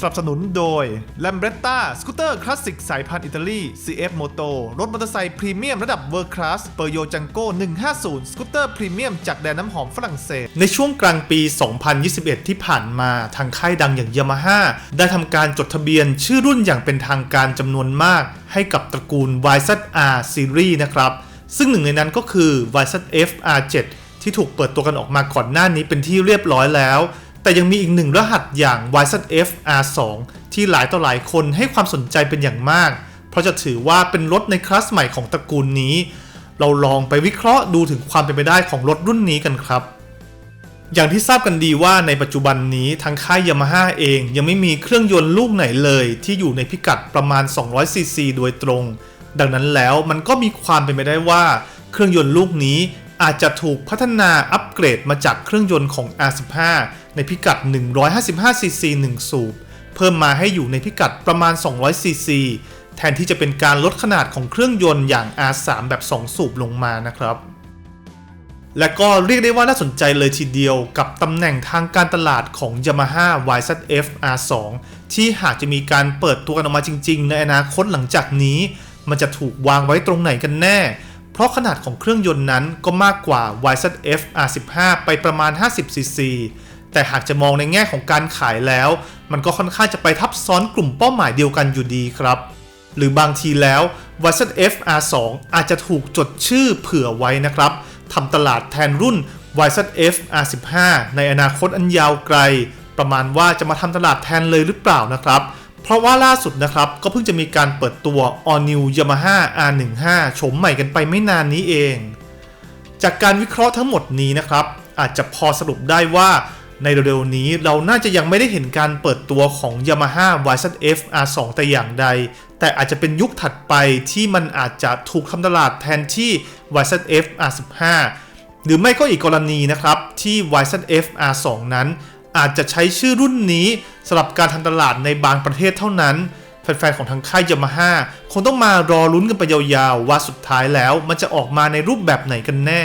สนับสนุนโดย l a m b r e t t a สกูตเตอร์คลาสสิกสายพันธุ์อิตาลี CF Moto รถมอเตอร์ไซค์พรีเมียมระดับเวอร์คลาสเปอร์โยจังโก้150 สกูตเตอร์พรีเมียมจากแดนน้ำหอมฝรั่งเศส ในช่วงกลางปี 2021 ที่ผ่านมาทางค่ายดังอย่าง Yamaha ได้ทำการจดทะเบียนชื่อรุ่นอย่างเป็นทางการจำนวนมาก ให้กับตระกูล YZR Series นะครับซึ่งหนึ่งในนั้นก็คือ YZF R7 ที่ถูกเปิดตัวกันออกมาก่อนหน้านี้เป็นที่เรียบร้อยแล้ว แต่ยังมีอีกหนึ่งรหัสอย่าง YZF R2 ที่หลายต่อหลายคนให้ความสนใจเป็นอย่างมาก เพราะจะถือว่าเป็นรถในคลาสใหม่ของตระกูลนี้ เราลองไปวิเคราะห์ดูถึงความเป็นไปได้ของรถรุ่นนี้กันครับ อย่างที่ทราบกันดีว่าในปัจจุบันนี้ทางค่ายยามาฮ่าเองยังไม่มีเครื่องยนต์ลูกไหนเลย ที่อยู่ในพิกัดประมาณ 200 ซีซีโดยตรง ดังนั้นแล้วมันก็มีความเป็นไปได้ว่า เครื่องยนต์ลูกนี้อาจจะถูกพัฒนาอัปเกรดมาจากเครื่องยนต์ของ R15 ในพิกัด 155ซีซี1สูบ เพิ่มมาให้อยู่ในพิกัดประมาณ 200ซีซีแทนที่จะเป็นการลดขนาดของเครื่องยนต์อย่าง R3 แบบ 2 สูบลงมานะครับ และก็เรียกได้ว่าน่าสนใจเลยทีเดียวกับตำแหน่งทางการตลาดของ Yamaha YZF R2 ที่หากจะมีการเปิดตัวกันออกมาจริง ๆ ในอนาคตหลังจากนี้ มันจะถูกวางไว้ตรงไหนกันแน่เพราะขนาดของเครื่องยนต์นั้นก็มากกว่า YZF R15 ไปประมาณ 50cc แต่หากจะมองในแง่ของการขายแล้ว มันก็ค่อนข้างจะไปทับซ้อนกลุ่มเป้าหมายเดียวกันอยู่ดีครับ หรือบางทีแล้ว YZF R2 อาจจะถูกจดชื่อเผื่อไว้นะครับทำตลาดแทนรุ่น YZF R15 ในอนาคตอันยาวไกล ประมาณว่าจะมาทำตลาดแทนเลยหรือเปล่านะครับเพราะว่าล่าสุดนะครับ ก็เพิ่งจะมีการเปิดตัว All New Yamaha R15 โฉมใหม่กันไปไม่นานนี้เอง จากการวิเคราะห์ทั้งหมดนี้นะครับ อาจจะพอสรุปได้ว่า ในเร็วๆนี้เราน่าจะยังไม่ได้เห็นการเปิดตัวของ Yamaha YZF R2 แต่อย่างใด แต่อาจจะเป็นยุคถัดไปที่มันอาจจะถูกทำตลาดแทนที่ YZF R15 หรือไม่ก็อีกกรณีนะครับ ที่ YZF R2 นั้น อาจจะใช้ชื่อรุ่นนี้สำหรับการทำตลาดในบางประเทศเท่านั้นแฟนๆของทางค่ายยามาฮ่าคงต้องมารอลุ้นกันไปยาวๆว่าสุดท้ายแล้วมันจะออกมาในรูปแบบไหนกันแน่